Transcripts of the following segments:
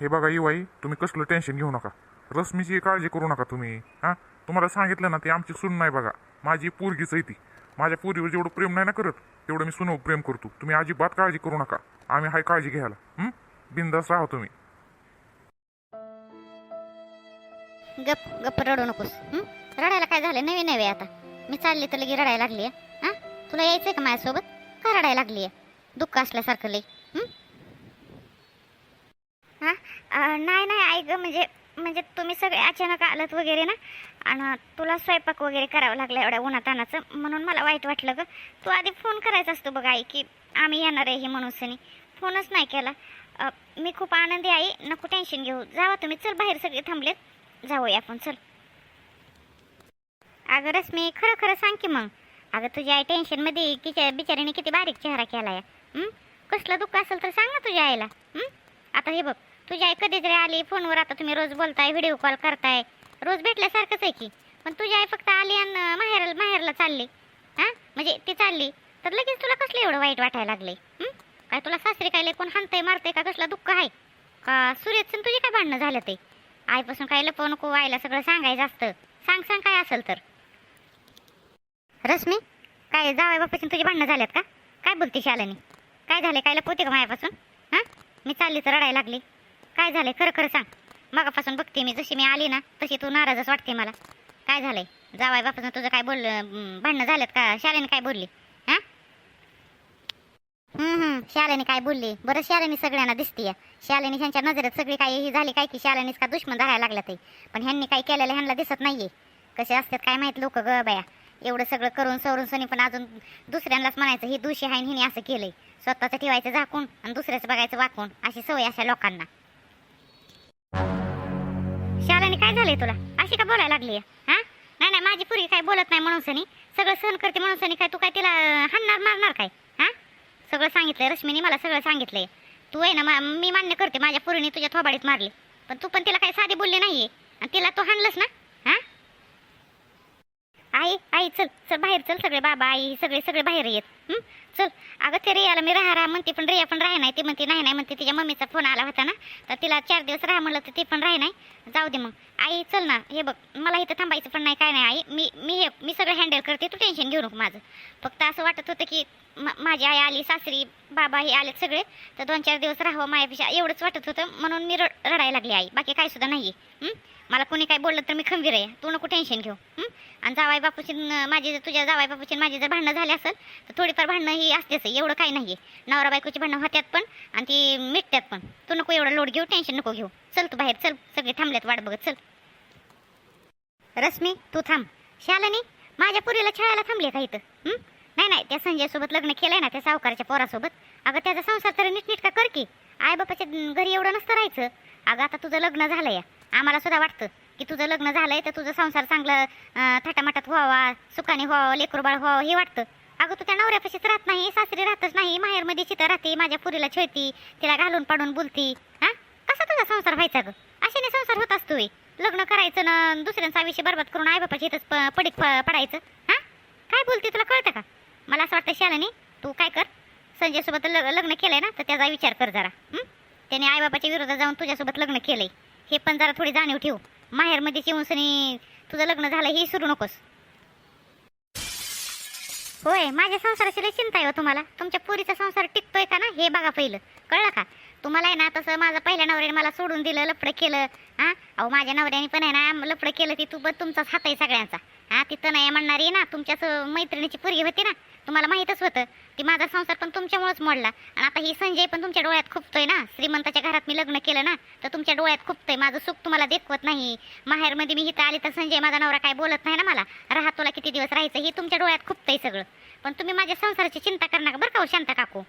हे बघा येवाई तुम्ही कसलं टेन्शन घेऊ नका. रश्मीची काळजी करू नका तुम्ही हां? तुम्हाला सांगितलं ना ती आमची सून नाही बघा. माझी पोरगीच आहे ती. माझ्या पोरीवर जेवढं प्रेम नाही ना करत तेवढं मी सुनव प्रेम करतो. तुम्ही अजिबात काळजी करू नका. आम्ही हाय काळजी घ्यायला बिंदास राहा तुम्ही. गप गप रडू नकोस रडायला काय झालं? नवी नवे आता. मी चालली तर लगे रडायला लागली हा? तुला यायचंय का माझ्यासोबत? का रडायला लागली दुःख असल्यासारखं लई हं? हा अं, नाही नाही ऐक म्हणजे म्हणजे तुम्ही सगळे अचानक आलात वगैरे ना? आणि तुला स्वयंपाक वगैरे करावं लागला एवढ्या उन्हातानाचं म्हणून मला वाईट वाटलं ग. तू आधी फोन करायचा असतो बघ आई की आम्ही येणार आहे हे म्हणून फोनच नाही केला. मी खूप आनंदी आई नको टेन्शन घेऊ. जावा तुम्ही चल बाहेर सगळे थांबलेत. जाऊया आपण चल. अगं रश्मी खरं खरं सांग की मग. अगं तुझ्या आई टेन्शनमध्ये तिच्या बिचारीने किती बारीक चेहरा केला या कसलं दुःख असेल तर सांग ना तुझ्या आईला. आता हे बघ. तुझी आई कधीतरी आली फोनवर आता तुम्ही रोज बोलताय व्हिडिओ कॉल करताय. रोज भेटल्यासारखंच आहे की. पण तुझी आई फक्त आली आणि माहेर माहेरला चालली. हां? म्हणजे ती चालली. तर लगेच तुला कसलं एवढं वाईट वाटायला लागले? काय तुला सासरी काय लय कोण हाणतंय मारतंय का? कसलं दुःख आहे? का सूर्यचं तुझी काय भांडणं झालं ते? आईपासून काय लपवू नको आईला सगळं सांगायचं असतं. सांग सांग काय असेल तर. रश्मी काय जावाय बापासून तुझी भांडणं झाल्यात का? काय बोलते शालानी? काय झाले काय लपवते का मायापासून? हां? मी चालली तर रडायला लागली. काय झालंय? खरं खरं सांग. मगापासून बघते मी. जशी मी आली ना तशी तू नाराजच वाटते मला. काय झालंय? जावाय बापासून तुझं काय बोल भांडणं झालं का? शालेने काय बोलली? हां? हम्म हम्म. शालेने काय बोलली? बरं शालेनी सगळ्यांना दिसतीय. शालेनी ह्यांच्या नजरेत सगळी काही ही झाली काय की शालेनीच का दुश्मन धरायला लागला ते? पण ह्यांनी काही केलेलं ह्यांना दिसत नाहीये. कसे असतात काय माहीत लोक ग बाया. एवढं सगळं करून सवरून सनी पण अजून दुसऱ्यांनाच म्हणायचं ही दोषी आहे हिने असं केलंय. स्वतःचं ठेवायचं झाकून आणि दुसऱ्याचं बघायचं वाकून. अशी सवय अशा लोकांना. शालाने काय झालंय तुला? अशी का बोलायला लागली हा? नाही नाही माझी पुरी काय बोलत नाही म्हणून सनी. सगळं सहन करते म्हणून सनी. काय तू काय तिला हाणणार मारणार काय? हा? सगळं सांगितलंय रश्मीने मला सगळं सांगितलंय. तू आहे ना मा- मी मान्य करते माझ्या पुरीने तुझ्या थोबाडीत मारली. पण तू पण तिला काही साधी बोलली नाहीये. आणि तिला तू हाणलंस ना? आई आई चल चल बाहेर चल सगळे बाबा आई सगळे सगळे बाहेर येत. चल अगं ते रियाला मी राहा राहा म्हणते पण रिया पण राही नाही ती म्हणते नाही नाही म्हणते तिच्या मम्मीचा फोन आला होता ना तर तिला चार दिवस राहा म्हणलं तर ती पण राही नाही. जाऊ दे मग. आई चल ना हे बघ मला इथं थांबायचं पण नाही काय नाही आई मी मी हे मी सगळं हँडल करते तू टेन्शन घेऊ नको माझं. फक्त असं वाटत होतं की माझी आई आली सासरी बाबा हे आलेत सगळे. तर दोन चार दिवस राहावं मायापेक्षा. एवढंच वाटत होतं. म्हणून मी रड रडायला लागली आई. बाकी काय सुद्धा नाही आहे मला कोणी काय बोललं तर मी खंबीर आहे. तू नको टेन्शन घेऊ. आणि जावाई बापूची माझी जर तुझ्या जावाई बापूची माझी जर भांडणं झाली असेल तर थोडीफार भांडणं ही असतेच. आहे, एवढं काही नाही आहे नवरा बायकोची भांडणं होत्यात पण आणि ती मिटतात पण. तू नको एवढं लोड घेऊ टेन्शन नको घेऊ. चल तू बाहेर चल. सगळे थांबल्यात वाट बघत. चल. रश्मी तू थांब. शालानी माझ्या पुरीला खेळायला थांबले का इथं? नाही नाही त्या संजयसोबत लग्न केलंय ना त्या सावकाराच्या पोरासोबत. अगं त्याचा संसार तरी नीटनीटका कर की. आई बापाच्या घरी एवढं नसतं राहायचं. अगं आता तुझं लग्न झालंय आम्हाला सुद्धा वाटतं की तुझं लग्न झालंय तर तुझं संसार चांगलं अं, थाटामाटात व्हावा सुखाने व्हावं लेकरबाळ व्हावं हे वाटतं. अगं तू त्या नवऱ्यापाशीच राहत नाही सासरी राहतच नाही माहेरमध्ये चित्र राहते माझ्या पुरीला छेळती तिला घालून पाडून बोलती. हां? कसा तुझा संसार व्हायचा गं? अशाने संसार होत असतो लग्न करायचं ना दुसऱ्यांचा आयुष्य बरबाद करून आई बापाची इथंच प- पडीत प- पडायचं. हां? काय बोलते तुला कळतं का? मला असं वाटतं शालानी तू काय कर? संजयसोबत ल- लग्न केलंय ना तर त्याचा विचार कर जरा. त्याने आईबापाच्या विरोधात जाऊन तुझ्यासोबत लग्न केलंय. हे पण जरा थोडी जाणीव ठेव. माहेरमध्येच येऊन सनी तुझं लग्न झालं हे सुरू नकोस. होय माझ्या संसाराची लई चिंता आहे हो तुम्हाला. तुमच्या पुरीचा संसार टिकतोय का ना हे बघा पहिलं. कळलं का? तुम्हाला आहे ना तसं माझा पहिल्या नवऱ्याने मला सोडून दिलं लफडं केलं हा? अहो माझ्या नवऱ्याने पण आहे ना लफडं केलं ती तू पण तुमचाच हात आहे सगळ्यांचा. हा तिथं नाही म्हणणारी ना तुमच्याच मैत्रिणीची पुरगी होती ना तुम्हाला माहीतच होतं की माझा संसार पण तुमच्यामुळेच मोडला. आणि आता ही संजय पण तुमच्या डोळ्यात खुपतोय ना? श्रीमंताच्या घरात मी लग्न केलं ना तर तुमच्या डोळ्यात खुपतोय. माझं सुख तुम्हाला देखवत नाही. माहेरमध्ये मी इथं आली तर संजय माझा नवरा काय बोलत नाही ना मला? राहा तुला किती दिवस राहायचं हे तुमच्या डोळ्यात खुपतंय सगळं. पण तुम्ही माझ्या संसाराची चिंता करणार बरं का हो शांता काकू?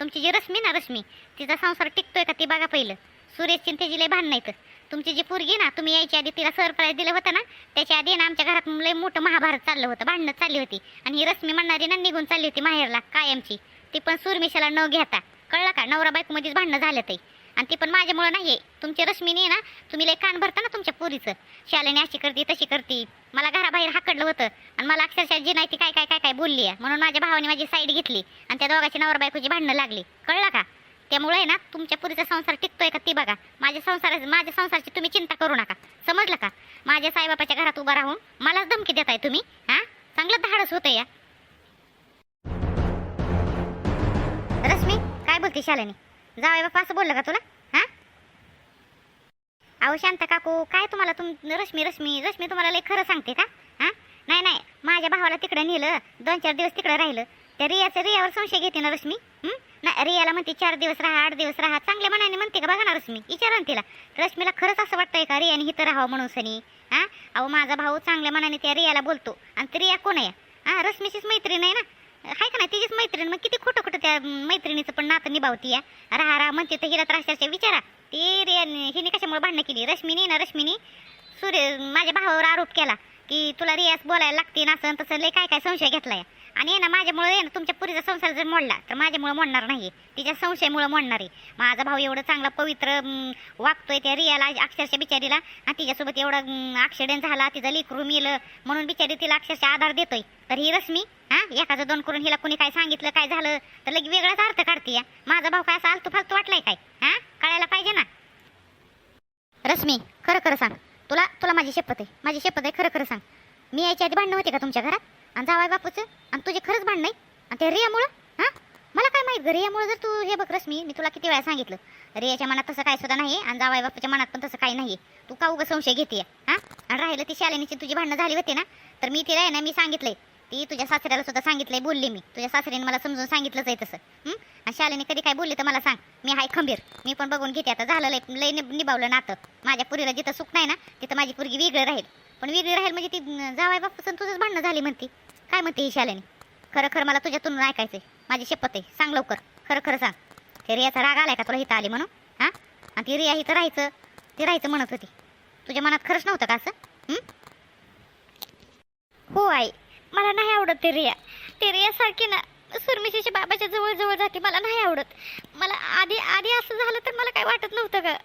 तुमची जी रश्मी ना रश्मी तिचा संसार टिकतोय का ती बघा पहिलं. सुरेश चिंतेची लय नाही तर तुमची जी पोरगी ना तुम्ही यायच्या आधी तिला सरप्राईज दिलं होतं ना? त्याच्या आधी ना आमच्या घरात लय मोठं महाभारत चाललं होतं भांडणं चालली होती. आणि ही रश्मी म्हणणारी ना निघून चालली होती माहेरला कायमची. ती पण सुरमिशाला न घेता. कळलं का? नवरा बायकोमध्येच भांडणं झालं ते. आणि ती पण माझ्यामुळं नाही आहे तुमची रश्मीने ना तुम्ही लय कान भरता ना तुमच्या पोरीचं. शालेने अशी करते तशी करते. मला घराबाहेर हाकडलं होतं. आणि मला अक्षरशः जी नाही ती काय काय काय काय बोलली आहे. म्हणून माझ्या भावाने माझी साईड घेतली. आणि त्या दोघाची नवरा बायकोची भांडणं लागली. कळलं का? त्यामुळे आहे ना तुमच्या पुरीचा संसार टिकतोय का ती बघा. माझ्या संसार माझ्या संसाराची तुम्ही चिंता करू नका. समजलं का? माझ्या साईबापाच्या घरात उभा राहून मलाच धमकी देताय तुम्ही हा? चांगलं धाडस होतं या. रश्मी काय बोलते शालेनी? जावई बापा असं बोललं का तुला? हा? अहो शांत काकू काय तुम्हाला तुम रश्मी रश्मी रश्मी तुम्हाला लय खरं सांगते का? हा? नाही नाही माझ्या भावाला तिकडे नेलं दोन चार दिवस तिकडे राहिलं. त्या रियाचं रियावर संशय घेते ना रश्मी नाही रियाला म्हणते चार दिवस राहा आठ दिवस राहा. चांगल्या मनाने म्हणते का बघा ना रश्मी. विचारा ना तिला. रश्मीला खरंच असं वाटतंय का रियाने इथं राहावं म्हणून सनी. हा? अहो माझा भाऊ चांगल्या मनाने त्या रियाला बोलतो. आणि ती रिया कोण आहे? हा रश्मीचीच मैत्रीण आहे ना. आहे का नाही तिचीच मैत्रीण? मग किती खोटं खोटं त्या मैत्रिणीचं पण नातं निभावती या राहा राहा म्हणते तर हिला त्रासाच्या विचारा. ती रिया हिने कशामुळे भांडणं केली? रश्मीने ना रश्मीने? सूर्य माझ्या भावावर आरोप केला की तुला रियास बोलायला लागते ना असं तसं लय काय काय संशय घेतला आहे आणि ना माझ्यामुळे आहे ना तुमच्या पुरीचा संसार जर मोडला तर माझ्यामुळे मोडणार नाही. तिच्या संशयामुळे मोडणार आहे. माझा भाऊ एवढं चांगला पवित्र वागतोय त्या रियाला अक्षरशः बिचारीला आणि तिच्यासोबत एवढा ॲक्सिडेंट झाला तिचं लेकरू मिलं म्हणून बिचारी तिला अक्षरशः आधार देतोय. तर ही रश्मी हा एखादं दोन करून हिला कोणी काय सांगितलं काय झालं तर लगे वेगळाच अर्थ काढते या. माझा भाऊ काय असा आलतू फालतू वाटलाय काय? हा? कळायला पाहिजे ना? रश्मी खरं खरं सांग. तुला तुला माझी शपथ आहे. माझी शपथ आहे खरं खरं सांग. मी यायच्या आधी भांडणं होते का तुमच्या घरात? आणि जावाय बापूचं? आणि तुझे खरंच भांडणं आहे आणि ते रियामुळं? हां? मला काय माहीत ग रियामुळं जर तू हे बघ रश्मी मी तुला किती वेळा सांगितलं रियाच्या मनात तसं काय सुद्धा नाही आणि जावाय बापूच्या मनात पण तसं काही नाही तू का उगा संशय घेते हां? आणि राहिलं ती शालिनीची तुझी भांडणं झाली होती ना तर मी तिला आहे ना मी सांगितलंय. ती तुझ्या सासऱ्याला सुद्धा सांगितलंय बोलली मी. तुझ्या सासऱ्याने मला समजून सांगितलंच आहे तसं आणि शालेने कधी काय बोलली तर मला सांग. मी हाय खंबीर. मी पण बघून घेते. आता झालं लय लय निभावलं नातं. माझ्या पुरीला जिथं सुख नाही ना तिथं माझी पुरगी वेगळं राहील. पण वेगळी राहील म्हणजे ती जावाय बापूसन तुझंच भांडणं झाली म्हणती. काय म्हणते ही शालिनी? खरं खरं मला तुझ्यातून ऐकायचंय. माझी शपथ आहे. सांग लवकर. खरं खरं सांग. ते रियाचा राग आलाय का तुला हिथं आली म्हणून? हां? आणि ती रिया इथं राहायचं ते राहायचं म्हणत होती. तुझ्या मनात खरंच नव्हतं का असं? हो आई. मला नाही आवडत ते रिया. ते रियासारखी ना सुरमिशीच्या बाबाच्या जवळ जवळ जाते मला नाही आवडत. मला आधी आधी असं झालं तर मला काय वाटत नव्हतं का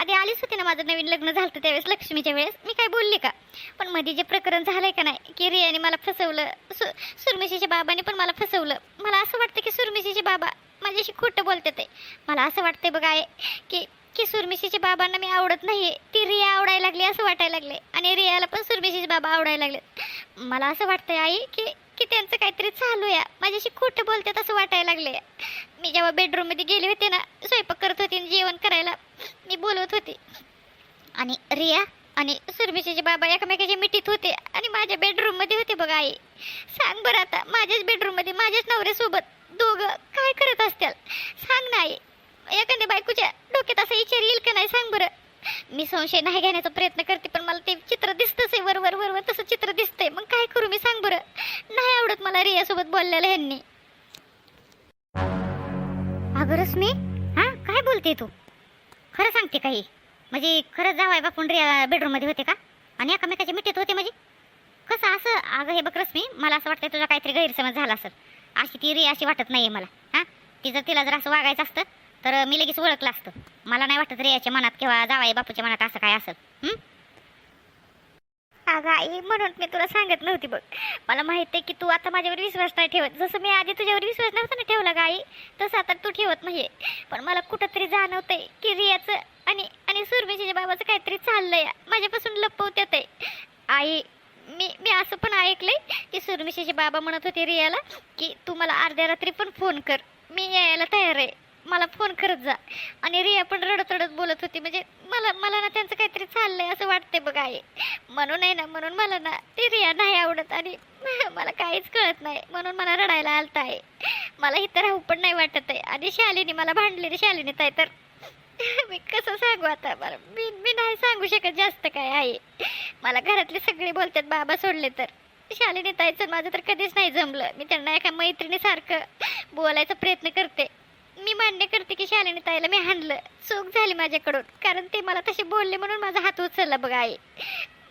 आधी आलीच होती ना माझं नवीन लग्न झालं त्यावेळेस लक्ष्मीच्या वेळेस. मी काय बोलले का? पण मध्ये जे प्रकरण झालंय का नाही की रियाने मला फसवलं सु सुरमिशीच्या बाबाने पण मला फसवलं. मला असं वाटतं की सुरमिशीचे बाबा माझ्याशी खोटं बोलते ते. मला असं वाटतंय बघा आहे की की सुरमिशीच्या बाबांना मी आवडत नाही ती रिया आवडायला लागली असं वाटायला लागले आणि रियाला पण सुरमिशीचे बाबा आवडायला लागले मला असं वाटतंय आई की की त्यांचं काहीतरी चालू आहे. माझ्याशी खोटं बोलतात असं वाटायला लागले मी जेव्हा बेडरूममध्ये गेले होते ना स्वयंपाक करत होते आणि जेवण करायला मी बोलत होते. आणि रिया आणि सुरमिशीचे बाबा एकमेकाच्या मिठीत होते आणि माझ्या बेडरूममध्ये होते बघा आई. सांग बरं आता माझ्याच बेडरूममध्ये माझ्याच नवऱ्यासोबत दोघं काय करत असतील? सांग ना आई. एखाद्या बायकोच्या डोक्यात असा विचार येईल का नाही? सांग बरं. मी संशय नाही घेण्याचा प्रयत्न करते पण मला ते चित्र दिसतंच आहे. वर वर वर वर तसं चित्र दिसतंय. मग काय करू मी सांग बरं. नाही आवडत मला रियासोबत बोललेलं ह्यांनी. अगं रश्मी हा? काय बोलते तू? खरं सांगते काही म्हणजे खरंच जावाय बापून रिया बेडरूममध्ये होते का? आणि एकामेकाच्या मिठीत होते म्हणजे? कसं असं? अगं हे बघ रश्मी मला असं वाटतं तुझा काहीतरी गैरसमज झाला असेल. अशी ती रिया अशी वाटत नाही आहे मला. हां? ती जर तिला जर असं वागायचं असतं तर मी लगेच ओळखलं असतं. मला नाही वाटत रियाच्या मनात किंवा जावाई बापूच्या मनात असं काय असेल. अगं आई म्हणून मी तुला सांगत नव्हती बघ. मला माहिती आहे की तू आता माझ्यावर विश्वास नाही ठेवत. जसं मी आधी तुझ्यावर विश्वास नव्हता ना ठेवला गा आई तसं आता तू ठेवत नाहीये. पण मला कुठंतरी जाणवतंय की रियाचं आणि आणि सुरमिशीच्या बाबाचं काहीतरी चाललंय. माझ्यापासून लपवत्यात आहे आई मी मी असं पण ऐकलंय की सुरमेशीचे बाबा म्हणत होते रियाला की तू मला अर्ध्या रात्री पण फोन कर. मी यायला तयार आहे. मला फोन करत जा. आणि रिया पण रडत रडत बोलत होती म्हणजे मला मला ना त्यांचं काहीतरी चाललंय असं वाटतंय बघ आहे म्हणून आहे ना म्हणून मला ना ती रिया नाही आवडत आणि मला काहीच कळत नाही. म्हणून मला रडायला आलत आहे मला इथं राहू पण नाही वाटत आहे. आणि शालिनी मला भांडलेली शालिनी ताई तर. मी कसं सांगू आता? मला मी मी नाही सांगू शकत जास्त काय आहे. मला घरातले सगळे बोलतात बाबा सोडले तर. शालिनी ताईचं माझं तर कधीच नाही जमलं. मी त्यांना एका मैत्रिणीसारखं बोलायचा प्रयत्न करते. मी मान्य करते की शालिनी ताईला मी हाणलं. चूक झाली माझ्याकडून. कारण ते मला तसे बोलले म्हणून माझा हात उचलला बघा आई.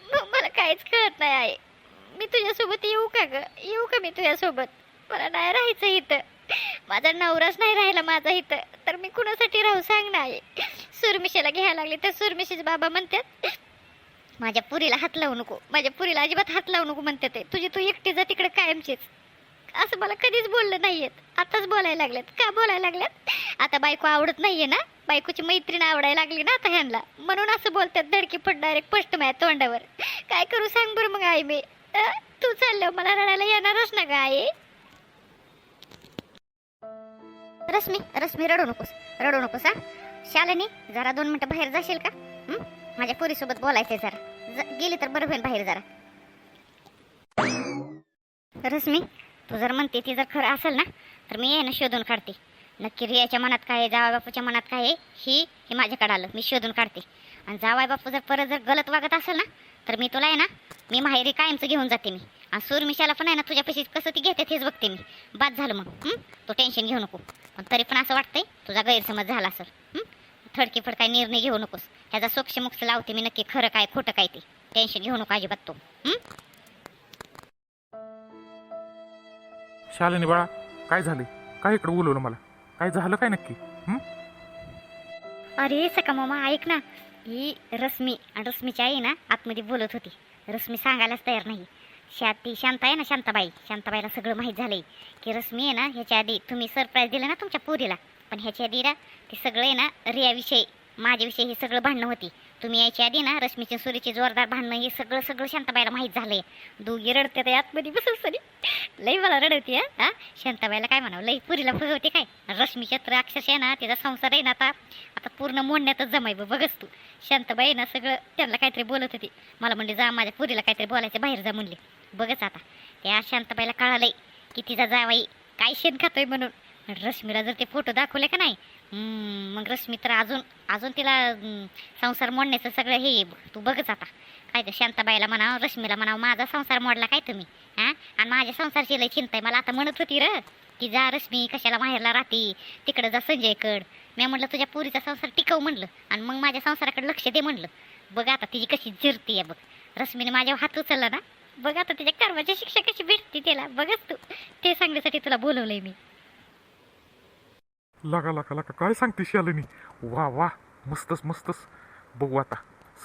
मग मला काहीच कळत नाही आहे मी तुझ्यासोबत येऊ का ग? येऊ का मी तुझ्यासोबत? मला नाही राहायचं इथं. माझा नवराच नाही राहिला माझा इथं. तर मी कुणासाठी राहू सांग ना आई? सुरमिशेला घ्यायला लागले तर सुरमिशेचे बाबा म्हणतात माझ्या पुरीला हात लावू नको. माझ्या पुरीला अजिबात हात लावू नको म्हणते ते. तुझी तू एकटी जा तिकडे कायमचीच. असं मला कधीच बोललं नाहीयेत. आताच बोलायला लागलेत का बोलायला लागल्यात? आता बायको आवडत नाहीये ना? बायकोची मैत्रीण आवडायला लागली ना आता ह्यांना? म्हणून असं बोलतात धडकी पडणार एक पष्ट माझ्या तोंडावर. काय करू सांग बरं मग आई मी. तू चाललं मला रडायला येणारच ना ग आई. रश्मी रश्मी रडू नकोस. रडू नकोस हा. शालिनी जरा दोन मिनटं बाहेर जाशील का? माझ्या पोरीसोबत बोलायचंय जरा. गेली तर बरं होईल बाहेर जरा. रश्मी तू जर म्हणते ती जर खरं असेल ना तर मी आहे ना शोधून काढते. नक्की रियाच्या मनात काय आहे जावाय बापूच्या मनात काय आहे ही हे माझ्याकडे आलं. मी शोधून काढते. आणि जावाय बापू जर परत जर गलत वागत असेल ना तर मी तुला आहे ना मी माहेरी कायमचं घेऊन जाते मी. आणि सूरमिशाला पण आहे ना तुझ्यापाशी कसं ती घेते तेच बघते मी. बाद झालं मग तू टेन्शन घेऊ नको. पण तरी पण असं वाटतंय तुझा गैरसमज झाला असेल थडकी फडकाय निर्णय घेऊ नकोस. ह्याचा सोक्ष मुक्ष लावते मी नक्की. खरं काय खोटं काय ते. टेन्शन घेऊ नको अजिबात तू शालिनी बाळा काय झाले? काय इकडे बोलवलं मला? काय झालं काय नक्की? हं? अरे सका मामा ऐक ना. ही रश्मी आणि रश्मीची आई ना आतमध्ये बोलत होती. रश्मी सांगायलाच तयार नाही. शा ती शांता आहे ना शांताबाई? शांताबाईला सगळं माहीत झालंय. की रश्मी आहे ना ह्याच्या आधी तुम्ही सरप्राईज दिलं ना तुमच्या पोरीला. पण ह्याच्या आधी ना ते सगळं आहे ना रियाविषयी माझ्याविषयी हे सगळं भांडणं होती. तुम्ही यायच्या आधी ना रश्मीची सुरीची जोरदार भांडणं हे सगळं सगळं शांताबाईला माहीत झालंय दोघी रडते त्या आतमध्ये बसून सरी लई मला रडवते हा? शांताबाईला काय म्हणावं? लई पुरीला फुगवते काय? रश्मीच्या तर अक्षरशः ना तिचा संसार आहे ना आता. आता पूर्ण मोडण्यातच जमाय बघच तू. शांताबाई ना सगळं त्यांना काहीतरी बोलत होती. मला म्हणले जा माझ्या पुरीला काहीतरी बोलायचं बाहेर जा म्हणले. बघच आता. त्या शांताबाईला कळालंय की तिचा जावाई काय शेण खातोय म्हणून. रश्मीला जर ते फोटो दाखवले का नाही मग रश्मी तर अजून अजून तिला संसार मोडण्याचं सगळं हे आहे. बघ. तू बघच आता. काय तर शांताबाईला म्हणावं रश्मीला म्हणावं माझा संसार मोडला काय तुम्ही? हा? आणि माझ्या संसारची लय चिंता आहे. मला आता म्हणत होती र की जा रश्मी कशाला माहेरला राहते? तिकडं जा संजयकड. मी म्हणलं तुझ्या पुरीचा संसार टिकव म्हणलं. आणि मग माझ्या संसाराकडे लक्ष दे म्हणलं. बघ आता तिची कशी जिरती आहे बघ. रश्मीने माझ्यावर हात उचलला ना. बघ आता तिच्या कर्माची शिक्षा कशी भेटते तिला. बघच तू. ते सांगण्यासाठी तुला बोलवलंय मी. लगा लगा लगा. काय सांगते शालिनी? वा वा. मस्तच मस्तच. बघू आता.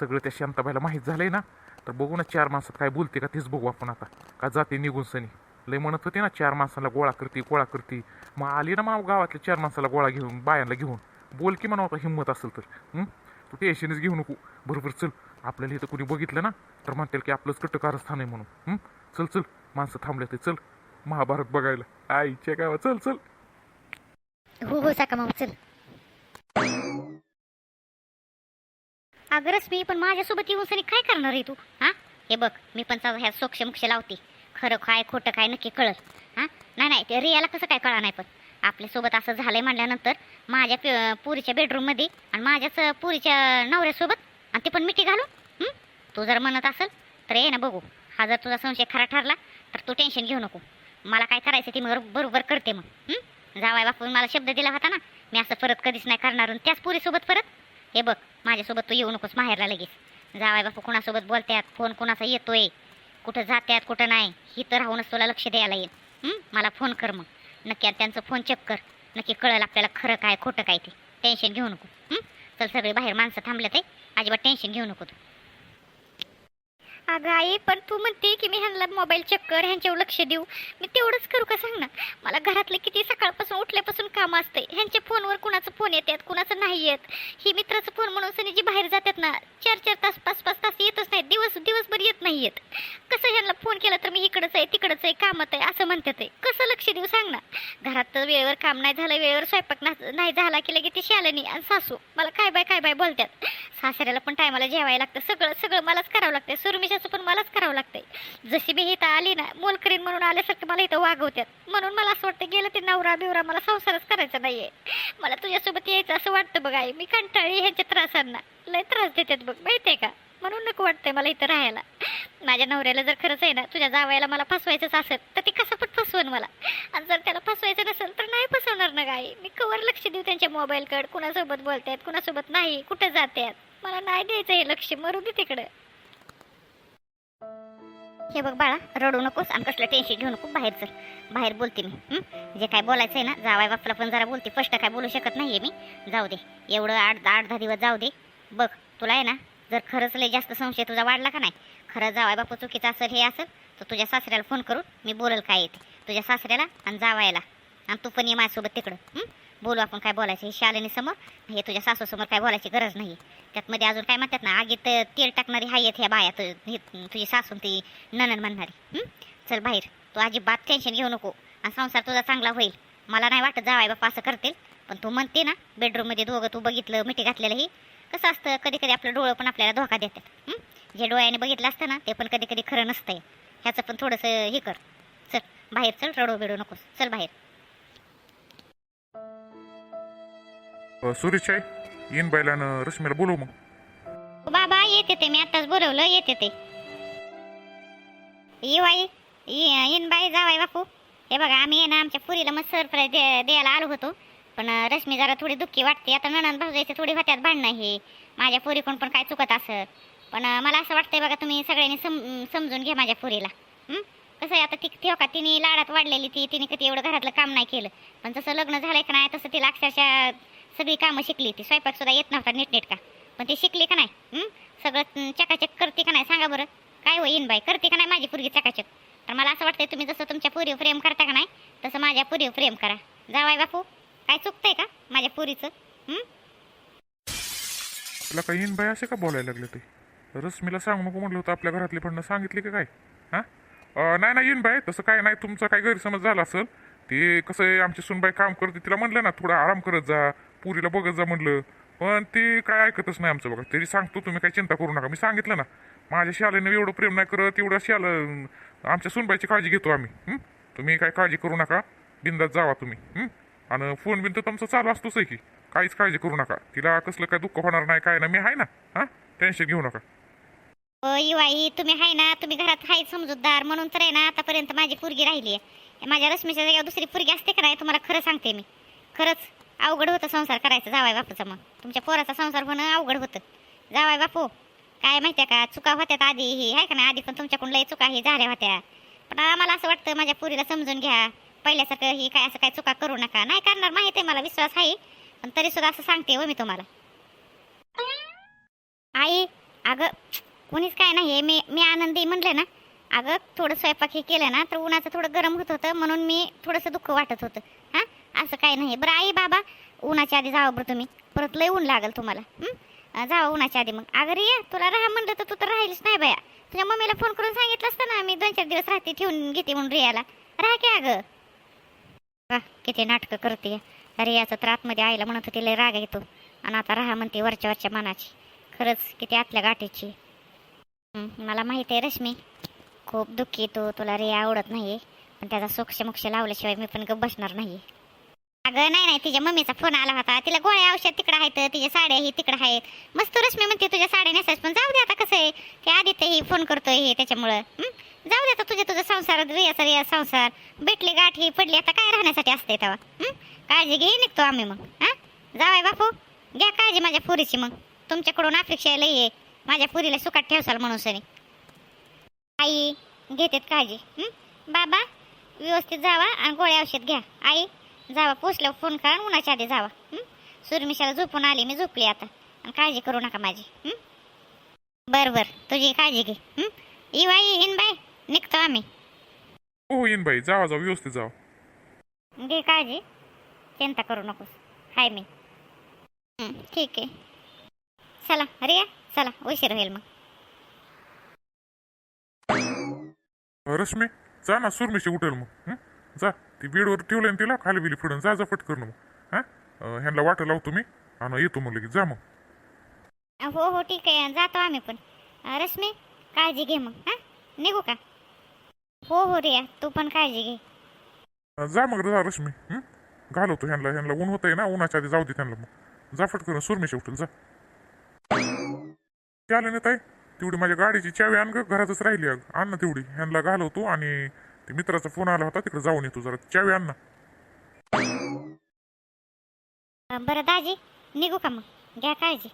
सगळं त्या शांताबाईला माहीत झालंय ना? तर बघू ना चार माणसात काय बोलते का तेच बघू आपण आता. का जाते निघून सनी? लय म्हणत होते ना चार माणसाला गोळा करते गोळा करते. मग आली ना मग गावातल्या चार माणसाला गोळा घेऊन बायांना घेऊन. बोल की म्हणा आता हिंमत असेल तर. तू टेन्शनच घेऊ नको. बरोबर चल. आपल्याला इथं कुणी बघितलं ना तर म्हणतील की आपलंच कटकारस्थान आहे म्हणून. चल चल. माणसं थांबले ते चल. महाभारत बघायला. आईच्या गावा चल चल. हो हो साका मामा चल. अगं रश्मी पण माझ्यासोबत येऊन सनी काय करणार आहे तू? हा? हे बघ मी पण चालू ह्या सोक्ष मोक्ष लावते. खरं काय खोटं काय नक्की कळल. हा? नाही नाही ते रियाला कसं काय कळा नाही पण. आपल्यासोबत असं झालंय म्हणल्यानंतर माझ्या पे- पुरीच्या बेडरूममध्ये आणि माझ्याच पुरीच्या नवऱ्यासोबत आणि ते पण मिठी घालून तू जर म्हणत असेल तर ये ना बघू. हा जर तुझा संशय खरा ठरला तर तू टेन्शन घेऊ नको. मला काय करायचं ते मग बरोबर करते मग जावाय बापून मला शब्द दिला होता ना मी असं परत कधीच नाही करणार त्याच पुरीसोबत परत? हे बघ माझ्यासोबत तू येऊ नकोस माहेरला लगेच. जावाय बापू कुणासोबत बोलतात फोन कुणाचा येतोय कुठं जात्यात कुठं नाही ही तर राहूनच तुला लक्ष द्यायला येईल. मला फोन कर मग. नक्की आणि त्यांचं फोन चेक कर. नक्की कळेल आपल्याला खरं काय खोटं काय ते. टेन्शन घेऊ नको. चल सगळे बाहेर माणसं थांबले ते अजिबात टेन्शन घेऊ नको तू. अगं आई पण तू म्हणते की मी ह्यांना मोबाईल चेक कर ह्यांच्यावर लक्ष देऊ. मी तेवढंच करू का सांग ना? मला घरातले किती सकाळपासून उठल्यापासून काम असते ह्यांच्या फोनवर कुणाचं फोन येतात कुणाचं नाही येत. ही मित्राचं फोन म्हणून सनी जी बाहेर जातात ना चार चार तास पाच पाच तास येतच नाहीत. दिवस दिवसभर येत नाही येत. कसं ह्यांना फोन केला तर मी इकडंच आहे तिकडंच आहे कामात आहे असं म्हणतात आहे कसं लक्ष देऊ सांग ना? घरात तर वेळेवर काम नाही झालं वेळेवर स्वयंपाक नाही झाला की लगे ती शालनी आणि सासू. मला काय बाय काय बाय बोलतात सासऱ्याला पण टायमाला जेवायला लागतं. सगळं सगळं मलाच करावं लागतं लागतंय सुरमिशाचं पण मलाच करावं लागतंय. जशी मी इथं आली ना मोलकरीन म्हणून आल्यासारखं मला इथं वागवतात म्हणून मला असं वाटतं गेलं ते नवरा बिवरा मला संसारच करायचा नाहीये. मला तुझ्यासोबत यायचं असं वाटतं बघ आई. मी कंटाळी ह्यांच्या त्रासांना. लय त्रास देतात बघ माहितीये का? म्हणून नको वाटतंय मला इथं राहायला. माझ्या नवऱ्याला जर खरंच आहे ना तुझ्या जावयाला मला फसवायचंच असेल तर ते कसं पण फसवन मला. आणि जर त्याला फसवायचं नसेल तर नाही फसवणार ना गाई मी कवर लक्ष देऊ त्यांच्या मोबाईलकडे. कुणासोबत बोलतायत कुणासोबत नाही कुठं जातात मला नाही द्यायचं हे लक्ष. मरू दे तिकडं. हे बघ बाळा रडू नकोस आणि कसलं टेन्शन घेऊ नको बाहेर चल. बाहेर बोलते मी जे काय बोलायचं आहे ना जावाय बापला पण जरा बोलते स्पष्ट काय बोलू शकत नाहीये मी. जाऊ दे एवढं आठ आठ दहा दिवस जाऊ दे. बघ तुला आहे ना जर खरंच लय जास्त संशय तुझा वाढला का नाही खरं जावाय बापू चुकीचं असेल हे असेल तर तुझ्या सासऱ्याला फोन करून मी बोलल काय येते तुझ्या सासऱ्याला आणि जावायला. आणि तू पण ये माझ्यासोबत तिकडं बोलू आपण काय बोलायचं? हे शालिनी समोर हे तुझ्या सासूसमोर काय बोलायची गरज नाही. त्यात मध्ये अजून काय म्हणतात ना आगीत तेल टाकणारी हाय ह्या बाया तु- हे तुझी सासून ती ननन म्हणणारी. चल बाहेर. तू अजिबात टेन्शन घेऊ नको. आणि संसार तुझा चांगला होईल. मला नाही वाटत जावाय बाप्पा असं करतील पण तू म्हणते ना बेडरूममध्ये दोघं तू बघितलं मिठी घातलेलंही कसं असतं कधी कधी आपलं डोळं पण आपल्याला धोका देतात. जे डोळ्याने बघितलं असतं ना ते पण कधी कधी खरं नसतंय. ह्याचं पण थोडंसं हे कर. चल बाहेर चल रडू बिडू नकोस. चल बाहेर. सुरेश आहे. येईन बैलानं. रश्मीला बोलव मग. बाबा येते ते. मी आताच बोलवलं. येते ते. येऊ आई येईन बाई. जावाय बापू. हे बघा आम्ही आहे ना आमच्या पुरीला मग सरप्राईज द्यायला आलो होतो. पण अं, रश्मी जरा थोडी दुःखी वाटते. आता नणन भाऊजायचे थोडी होत्यात भांडणं हे. माझ्या पुरीकडून पण काय चुकत असत पण अं, मला असं वाटतंय बघा तुम्ही सगळ्यांनी सम समजून घ्या माझ्या पुरीला. हं? कसं आहे आता ती ठेव हो का तिने लाडात वाढलेली ती. तिने कधी एवढं घरातलं काम नाही केलं. पण जसं लग्न झालंय का नाही तसं तिला अक्षरशः सगळी कामं शिकली ती स्वयंपाक सुद्धा येत नव्हता नीटनेटका. पण ती शिकली का नाही? सगळं चकाचक करते का नाही? सांगा बरं. काय होईन बाई? करते का नाही माझी पुरगी चकाचक? तर मला असं वाटतंय तुम्ही जसं तुमच्या पुरीवर प्रेम करता का नाही तसं माझ्या पुरीवर प्रेम करा. जावाय बापू काय चुकतंय का माझ्या पुरीचं? तुला काही इन बाई असे का बोलायला लागले ते? रश्मीला सांगू नको म्हटलं होतं आपल्या घरातली पण सांगितली का काय? हां? नाही नाही इन बाई तसं काय नाही. तुमचा काय गैरसमज झाला असेल ते कसं आहे आमची सुनबाई काम करते तिला म्हणलं ना थोडा आराम करत जा. पुरीला बघत जा म्हणलं. पण ते काय ऐकतच नाही आमचं बघा. तरी सांगतो तुम्ही काही चिंता करू नका. मी सांगितलं ना माझ्या शालेनं एवढं प्रेम नाही करत एवढं शाल आमच्या सुनबाईची काळजी घेतो आम्ही. तुम्ही काय काळजी करू नका. बिंदात जावा तुम्ही. आणि फोन बिन तर तुमचा चालू असतोच आहे की. काहीच काळजी करू नका. तिला कसलं काय दुःख होणार नाही काय ना मी आहे ना? हां? टेन्शन घेऊ नका. ओ युवाई तुम्ही आहे ना? तुम्ही घरात आहे समजूतदार. म्हणून तर आहे ना आतापर्यंत माझी पुरगी राहिली आहे माझ्या रश्मीच्या जागा दुसरी पुरगी असते का नाही तुम्हाला खरं सांगते मी. खरंच. अवघड होतं संसार करायचं जावाय बापूचा मग. तुमच्या पोराचा संसार होणं अवघड होतं. जावाय बापू काय माहितीये का चुका होत्यात आधी ही आहे का ना आधी पण तुमच्याकडून लई चुका ही झाल्या होत्या. पण आम्हाला असं वाटतं माझ्या पुरीला समजून घ्या. पहिल्यासारखं ही काय असं काय चुका करू नका. नाही करणार माहीत आहे मला विश्वास आहे. पण तरी सुद्धा असं सांगते हो मी तुम्हाला. आई अगं कोणीच काय नाही मी मी आनंदी म्हणलं ना. अगं थोडं स्वयंपाक हे केलं ना तर उन्हाचं थोडं गरम होत होतं. म्हणून मी थोडंसं दुःख वाटत होतं. असं काय नाही. बरं आई बाबा उन्हाच्या आधी जावं बरं तुम्ही. परत लय ऊन लागेल तुम्हाला. जावं उन्हाच्या आधी मग. अगं रिया तुला राहा म्हणलं तर तू तर राहिलीच नाही बाया. तुझ्या मम्मीला फोन करून सांगितलं असतं ना मी दोन चार दिवस राहते ठेवून घेते म्हणून रियाला. राहा की अगं. वा किती नाटकं करते. रियाचं तर आतमध्ये आईला म्हणत होती लय राग येतो. आणि आता राहा म्हणते वरच्या वरच्या मनाची. खरंच किती आतल्या गाठीची. मला माहिती आहे रश्मी. खूप दुःखी तू तुला रिया आवडत नाही पण त्याचा सोक्ष मोक्ष लावल्याशिवाय मी पण गप बसणार नाही अगं नाही नाही तिच्या मम्मीचा फोन आला होता. तिला गोळ्या औषध तिकडं आहेत तिच्या साड्या ही तिकडं आहेत. मस्त रश्मी म्हणते तुझ्या साड्या नेसायच पण जाऊ दे आता कसं आहे. ते आदित्य ही फोन करतोय हे त्याच्यामुळं. जाऊ दे आता तुझ्या तुझा संसार रियाचा रिया संसार. भेटली गाठ ही पडली आता काय राहण्यासाठी असते तेव्हा? काळजी घे निघतो आम्ही मग. हां? जावाय बापू घ्या काळजी माझ्या पुरीची मग. तुमच्याकडून अपेक्षा लई आहे. माझ्या पुरीला सुखात ठेवसाल म्हणून सनी. आई घेतेत काळजी. बाबा व्यवस्थित जावा आणि गोळ्या औषध घ्या. आई जावा पोचल्यावर फोन करा उन्हाच्या आधी जावा? सुरमिशाला झोपून आली मी झोपली आता. आणि काळजी करू नका माझी? बरं बरं. तुझी काळजी घे? ई बाई इन बाई. निघतो आम्ही. हो येईन बाई. जावा जावा. व्यवस्थित जावा. घे काळजी. चिंता करू नकोस. हाय मी. ठीक आहे. चला रिया. चला उशीर होईल मग. रश्मी जा ना. सुरमीशी उठेल मग? जा. ती बेडवर ठेवलं तिला खाली बिली फिडून जा जा पटकन मग. हां? ह्यांना वाटं लावतो मी. आणि येतो मग लगेच. जा मग. हो हो ठीक आहे. जातो आम्ही पण. रश्मी काळजी घे मग. हां? निघू का? हो हो रिया तू पण काळजी घे. जा मग जा रश्मी? घालवतो ह्यांना. ह्यांना ऊन होतंय ना उन्हाच्या आधी जाऊ दे त्यांना मग. जा पटकन सुरमीशी उठेल जा. आले ना ताई? तेवढी माझ्या गाडीची चावी आण घरातच राहिली अग. आण ना तेवढी. ह्यांना घालवतो आणि ते मित्राचा फोन आला होता तिकडे जाऊन येतो जरा. चावी आण ना. बरं दाजी निघू का मग? घ्या काळजी.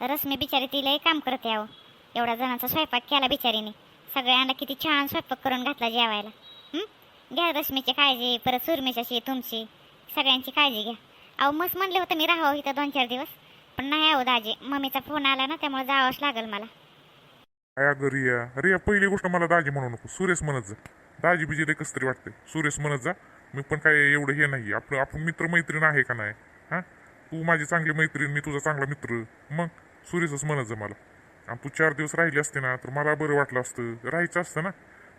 रश्मी बिचारी तिलाही काम करते यावं एवढ्या जणांचा स्वयंपाक केला बिचारीने. सगळ्यांना किती छान स्वयंपाक करून घातला जेवायला. हं? घ्या रश्मीची काळजी परत सुरमेशाची तुमची. सगळ्यांची काळजी घ्या. अहो मस्त म्हणले होते मी राहावं इथं दोन चार दिवस. पण नाही अहो दाजी मम्मीचा फोन आला ना त्यामुळे जावंच लागेल मला. काय अगं रिया या पहिली गोष्ट मला दाजी म्हणू नको सुरेश म्हणत जा. दाजी बिजी लय कसं तरी वाटते सुरेश म्हणत जा मी पण काय एवढं हे नाही आपलं आपण मित्र मैत्रीण आहे का नाही? हां? तू माझी चांगली मैत्रीण मी तुझा चांगला मित्र. मग सुरेशच म्हणत जा मला. आणि तू चार दिवस राहिली असते ना तर मला बरं वाटलं असतं. राहायचं असतं ना.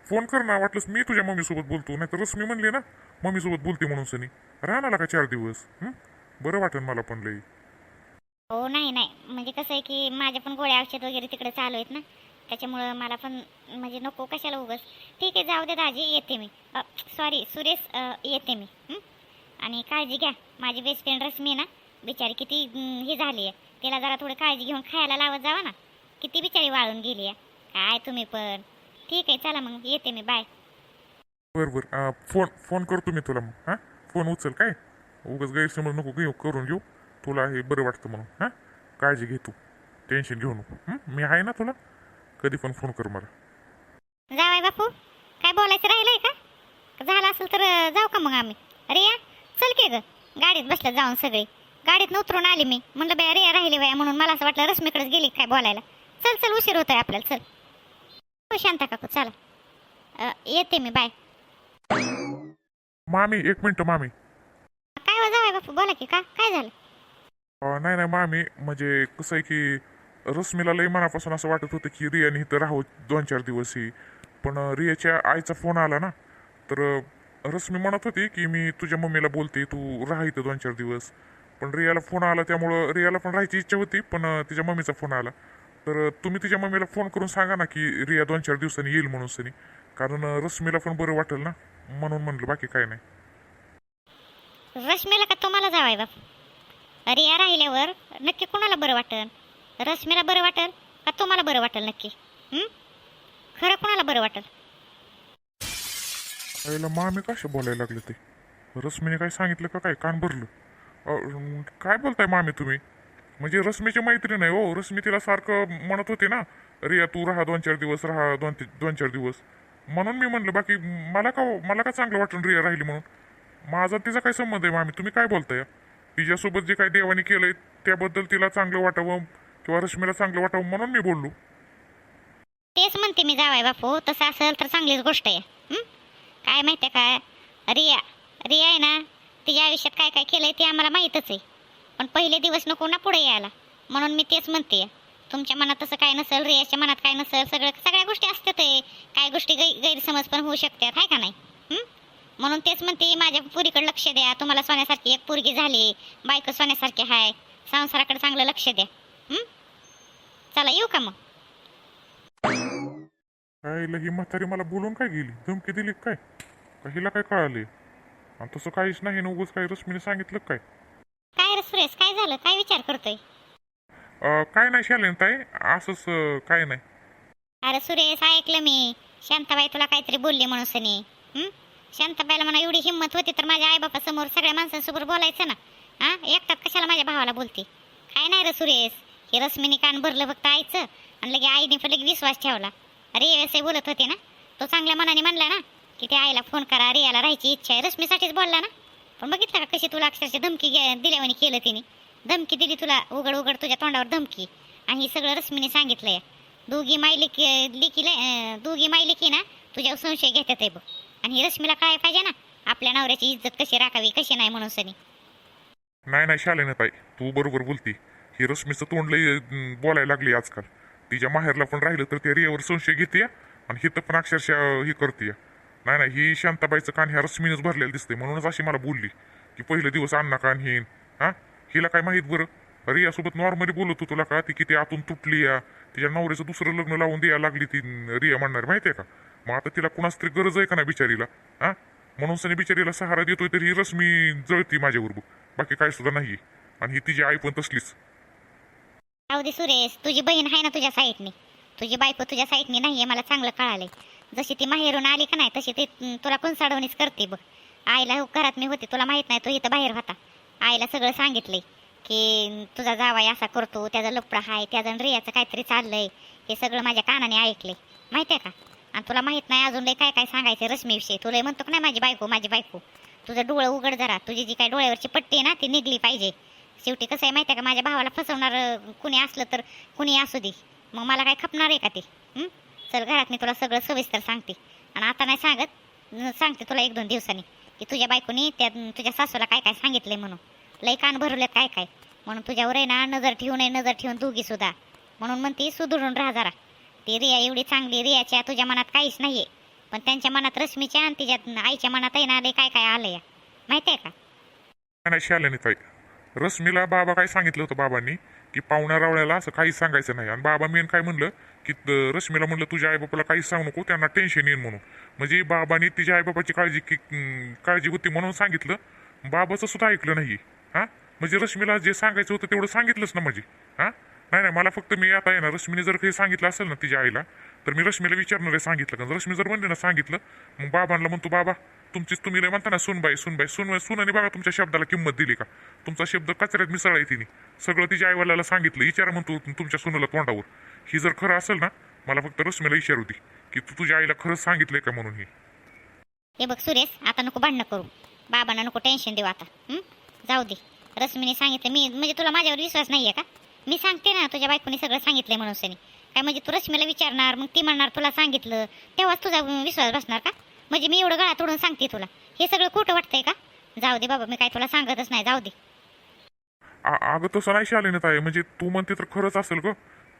फोन कर ना वाटलंस मी तुझ्या मम्मीसोबत बोलतो नाही तर रश्मी म्हणली ना मम्मीसोबत बोलते म्हणून सनी. राहणार का चार दिवस? बरं वाटेल मला पण लई. हो नाही नाही. म्हणजे कसं आहे की माझ्या पण गोळ्या औषध वगैरे तिकडे चालू आहेत ना. त्याच्यामुळं मला पण म्हणजे नको कशाला उगस ठीक आहे जाऊ दे दाजी येते मी. सॉरी सुरेश येते मी. आणि काळजी घ्या. माझी बेस्ट फ्रेंड रश्मी आहे ना? बिचारी किती हे ही झाली आहे. तिला जरा थोडी काळजी घेऊन खायला लावत जावा ना. किती बिचारी वाळून गेली आहे. काय तुम्ही पण. ठीक आहे चला मग. येते मी. बाय बरोबर फोन फोन करतो मी तुला मग. हां? फोन उचल काय? उगाच गैरसमज नको घेऊ. करून घेऊ. तुला हे बरं वाटतं म्हणून. हां? काळजी घे तू. टेन्शन घेऊ नको. मी आहे ना तुला? कधी पण फोन कर मला. जावाय बापू काय बोलायचं राहिलंय का? झालं असेल तर अं, जाऊ का मग आम्ही? रिया चल की ग. गाडीत बसलं जाऊन सगळे. गाडीत उतरून आली मी. म्हणलं बाय रिया राहिली बाया. म्हणून मला असं वाटलं रश्मीकडेच गेली काय बोलायला. चल चल उशीर होतोय आपल्याला चल. हो शांता काकू चला. अं, येते मी बाय. मामी एक मिनटं मामी. काय हो जावाय बापू बोला की का काय झालं? अं, नाही नाही मामी म्हणजे कसं आहे की रश्मीला लई मनापासून असं वाटत होतं की रियाने इथं राहू दोन चार दिवस ही. पण रियाच्या आईचा फोन आला ना तर रश्मी म्हणत होती की मी तुझ्या मम्मीला बोलते तू राहा इथं दोन चार दिवस. पण रियाला फोन आला त्यामुळं रियाला पण राहायची इच्छा होती पण तिच्या मम्मीचा फोन आला. तर तुम्ही तिच्या मम्मीला फोन करून सांगा ना की रिया दोन चार दिवसांनी येईल म्हणून सनी. कारण रश्मीला पण बरं वाटेल ना म्हणून म्हणलं बाकी काय नाही. रश्मीला का तुम्हाला जावाय रिया राहिल्यावर नक्की कोणाला बरं वाटेल रश्मीला बरं वाटेल? का तुम्हाला बरं वाटेल नक्की? खरं कोणाला बरं वाटेल? आईला मामी कसे बोलायला लागले ते? रश्मीने काय सांगितलं का काय? कान भरलं. काय बोलताय मामी तुम्ही? म्हणजे रश्मीची मैत्रीण आहे हो. रश्मी तिला सारखं म्हणत होती ना रिया तू राहा दोन चार दिवस राहा दोन दोन चार दिवस. म्हणून मी म्हणलं बाकी मला का मला का चांगलं वाटून रिया राहिली म्हणून? माझा तिचा काय संबंध आहे मामी? तुम्ही काय बोलताय? तिच्यासोबत जे काय देवाने केलंय त्याबद्दल तिला चांगलं वाटावं किंवा रश्मीला चांगलं वाटावं म्हणून मी बोललो. तेच म्हणते मी जावाय बापू तसं असेल तर चांगलीच गोष्ट आहे. हं? काय माहिती आहे का? रिया रिया आहे ना तिच्या आयुष्यात काय काय केलंय ते आम्हाला माहीतच आहे. पण पहिले दिवस नको ना पुढे यायला. म्हणून मी तेच म्हणते. तुमच्या मनात तसं काय नसेल रियाच्या मनात काय नसेल सगळं सगळ्या गोष्टी असतात आहे. काय गोष्टी गै गैरसमज पण होऊ शकतात आहे का नाही? हं? म्हणून तेच म्हणते माझ्या पुरीकडे लक्ष द्या. तुम्हाला सोन्यासारखी एक पुरगी झाली. बायको सोन्यासारखी आहे संसाराकडे चांगलं लक्ष द्या. हं? चला येऊ का मग? काय ही म्हातारी मला बोलून काय गेली? धमकी दिली का काय? का हिला काय कळाले? आणि तसं काहीच नाही ना उगाच काय रश्मीने सांगितलं का काय? काय रे सुरेश काय झालं? काय विचार करतोय? अं, काय नाही शालेन ताई असंच अं, काय नाही. अरे सुरेश ऐकलं मी. शांताबाई तुला काहीतरी बोलली म्हणून सनी. हं? शांताबाईला म्हणा एवढी हिंमत होती तर माझ्या आईबापासमोर सगळ्या माणसांसमोर बोलायचं ना? हा? एकटात कशाला माझ्या भावाला बोलते? काय नाही रे सुरेश. हे रश्मीने कान भरलं फक्त आईचं. आणि लगे आईने पण लगे विश्वास ठेवला. अरे असे बोलत होते ना? तो चांगल्या मनाने म्हणला ना की त्या आईला फोन करा रियाला राहायची इच्छा आहे. रश्मीसाठीच बोलला ना? पण बघितलं का कशी तुला अक्षरशः धमकी दिल्यावानी केलं तिने? धमकी दिली तुला उघड उघड तुझ्या तोंडावर धमकी. आणि हे सगळं रश्मीने सांगितलंय. दोघी मायलिकी लिकीला अं, दोघी मायलिकी ना तुझ्यावर संशय घेतात आहे बघ. आणि ही रश्मीला काय पाहिजे ना? आपल्या नवऱ्याची इज्जत कशी राखावी कशी नाही म्हणून सनी. नाही नाही शालेन ताई. तू बरोबर बोलती. ही रश्मीचं तोंड लई बोलायला लागली आजकाल. तिच्या माहेरला पण राहिलं तर त्या रियावर संशय घेते आणि हिथं पण अक्षरशः ही करते. नाही नाही ही शांताबाईचं कान ह्या रश्मीनंच भरलेलं दिसते म्हणूनच अशी मला बोलली की पहिले दिवस अण्णा कान हिन. हा? हिला काय माहीत बरं? रियासोबत नॉर्मली बोलत होतो तुला का ती किती आतून तुटली या. तिच्या नवऱ्याचं दुसरं लग्न लावून द्यायला लागली ती रिया म्हणणार माहिती आहे का? मग आता तिला कुणाच तरी गरज आहे का नाही बिचारीला? हा? म्हणून सनी बिचारीला सहारा देतोय तरी ही रश्मी जळती माझ्यावर बाकी काय सुद्धा नाही आणि ही तिची आई पण तसलीच. राहू दे सुरेश तुझी बहीण आहे ना तुझ्या साईडने. तुझी बायको तुझ्या साईडने नाही आहे मला चांगलं कळालंय. जशी ती माहेरून आली का नाही तशी ती तुला तुला कुणसाडवणीच करते बघ. आईला हो, घरात मी होते तुला माहीत नाही तो इथं बाहेर होता. आईला सगळं सांगितलंय की तुझा जावाई असा करतो त्याचा लपडा आहे त्याचं आणि रियाचं काहीतरी चाललंय. हे सगळं माझ्या कानाने ऐकलंय. माहिती आहे का? आणि तुला माहीत नाही अजून लय काय काय सांगायचं रश्मीविषयी. तुला म्हणतो का नाही माझी बायको माझी बायको. तुझं डोळं उघड जरा. तुझी जी काय डोळ्यावरची पट्टी आहे ना ती निघली पाहिजे. शेवटी कसं आहे माहिती आहे का? माझ्या भावाला फसवणार कुणी असलं तर कुणी असू दे. मग मला काय खपणार आहे का ते? चल घरात मी तुला सगळं सविस्तर सांगते. आणि आता नाही सांगत सांगते तुला एक दोन दिवसांनी की तुझ्या बायकोनी त्या तुझ्या सासूला काय काय सांगितलंय म्हणून. लई कान भरवल्यात काय काय. म्हणून तुझ्यावर आहे ना नजर ठेवून आहे नजर ठेवून दोघी सुद्धा. म्हणून म्हणते सुधरून राहा जरा. ती रिया एवढी चांगली रियाच्या तुझ्या मनात काहीच नाहीये. पण त्यांच्या मनात रश्मीच्या आणि तिच्या आईच्या मनात आहे ना लई काय काय या माहिती आहे का? नाही, नाही ताई रश्मीला बाबा काय सांगितलं होतं बाबांनी? की पाहुण्या रावळ्याला असं काहीच सांगायचं नाही. आणि बाबा मेन काय म्हणलं? की रश्मीला म्हणलं तुझ्या आईबापाला काहीच सांगू नको त्यांना टेन्शन येईल म्हणून. म्हणजे बाबांनी तिच्या आईबापाची काळजी की काळजी होती म्हणून सांगितलं. बाबाचं सुद्धा ऐकलं नाही हां? म्हणजे रश्मीला जे सांगायचं होतं तेवढं सांगितलंच ना म्हणजे. हां? नाही नाही मला फक्त मी आता आहे ना रश्मीने जर काही सांगितलं असेल ना तिच्या आईला तर मी रश्मीला विचारणार आहे सांगितलं का? रश्मी जर म्हणली ना सांगितलं मग बाबांना म्हणतो बाबा तुमचीच तुम्ही लय म्हणता ना सुनबाई सुनबाई सुन सुनाने बघा तुमच्या शब्दाला किंमत दिली का? तुमचा शब्द कचऱ्यात मिसळाय तिने. सगळं तिच्या आईवाल्याला सांगितलं. विचारा म्हणतो तुमच्या सुनाला तोंडावर. ही जर खरं असेल ना मला फक्त रश्मीला विचारू दे की तू तुझ्या आईला खरंच सांगितलंय का म्हणून हे? हे बघ सुरेश आता नको भांडणं करू. बाबांना नको टेन्शन देऊ आता. जाऊ दे. रश्मीने सांगितलं. मी म्हणजे तुला माझ्यावर विश्वास नाही आहे का? मी सांगते ना तुझ्या बायकोने सगळं सांगितलंय म्हणून सनी. काय म्हणजे तू रश्मीला विचारणार मग ती म्हणणार तुला सांगितलं. तेव्हाच तुझा विश्वास बसणार का? म्हणजे मी एवढं गळा तोडून सांगते तुला. हे सगळं खोटं वाटतंय का? जाऊ दे बाबा मी काय तुला सांगतच नाही जाऊ दे. अगं तसं नाही ना ताई म्हणजे तू म्हणते तर खरंच असेल ग.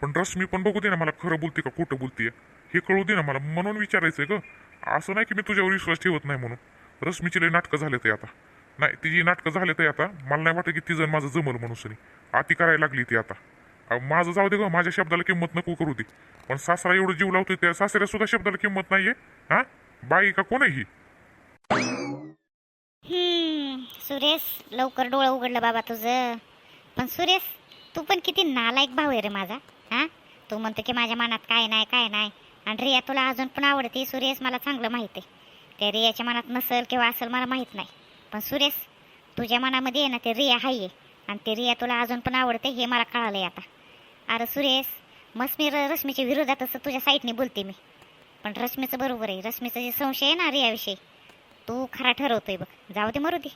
पण रश्मी पण बघू दे ना मला खरं बोलते का खोटं बोलते हे कळू दे ना मला. म्हणून विचारायचंय ग. असं नाही की मी तुझ्यावर विश्वास ठेवत नाही म्हणून. रश्मीची लई नाटकं झाले ते आता. नाही तिची नाटकं झाले ते आता मला नाही वाटत की तिजण माझं जमल म्हणून सनी. अति करायला लागली ती आता. अहो, माझं जाऊ दे ग माझ्या शब्दाला किंमत नको करू दे. पण सासरा एवढं जीव लावतोय त्या सासऱ्या सुद्धा शब्दाला किंमत नाहीये. हा? बाई का कोण आहे ही? हम्म, सुरेश लवकर डोळं उघडलं बाबा तुझं. पण सुरेश तू पण किती नालायक भाऊ आहे रे माझा. हा? तू म्हणतो की माझ्या मनात काय नाही काय नाही. आणि रिया तुला अजून पण आवडते. सुरेश मला चांगलं माहिती आहे. त्या रियाच्या मनात नसेल किंवा असेल मला माहीत नाही. पण सुरेश तुझ्या मनामध्ये आहे ना ते रिया हाय आहे. आणि ते रिया तुला अजून पण आवडते हे मला कळालं आहे आता. अरे सुरेश मस्मी र- रश्मीच्या विरोधात असं तुझ्या साईटने बोलते मी. पण रश्मीचं बरोबर आहे. रश्मीचं जे संशय आहे ना रियाविषयी तू खरा ठरवतोय बघ. जाऊ दे मरू दे.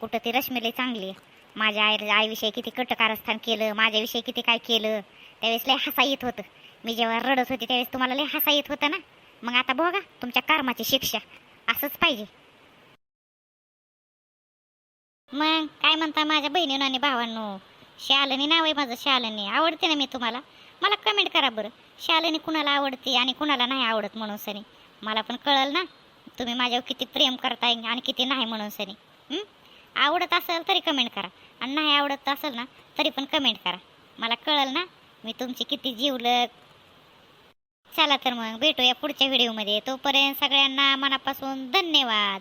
कुठं ती रश्मीला चांगली आहे. माझ्या आई आईविषयी किती कटकारस्थान केलं माझ्याविषयी किती काय केलं त्यावेळेस लय हसा येत होतं. मी जेव्हा रडत होती त्यावेळेस तुम्हाला लय हसा येत होतं ना? मग आता बघा तुमच्या कर्माची शिक्षा. असंच पाहिजे. मग काय म्हणता माझ्या बहिणीनं आणि भावांनो? शालिनी नाव आहे माझं शालिनी. आवडते ना मी तुम्हाला? मला कमेंट करा बरं. शालिनी कुणाला आवडते आणि कुणाला नाही आवडत म्हणून सनी. मला पण कळल ना? तुम्ही माझ्यावर किती प्रेम करताय आणि किती नाही म्हणून सनी. आवडत असेल तरी कमेंट करा. आणि नाही आवडत असेल ना तरी पण कमेंट करा. मला कळल ना? मी तुमची किती जीवलग. चला तर मग भेटूया पुढच्या व्हिडिओमध्ये तोपर्यंत सगळ्यांना मनापासून धन्यवाद.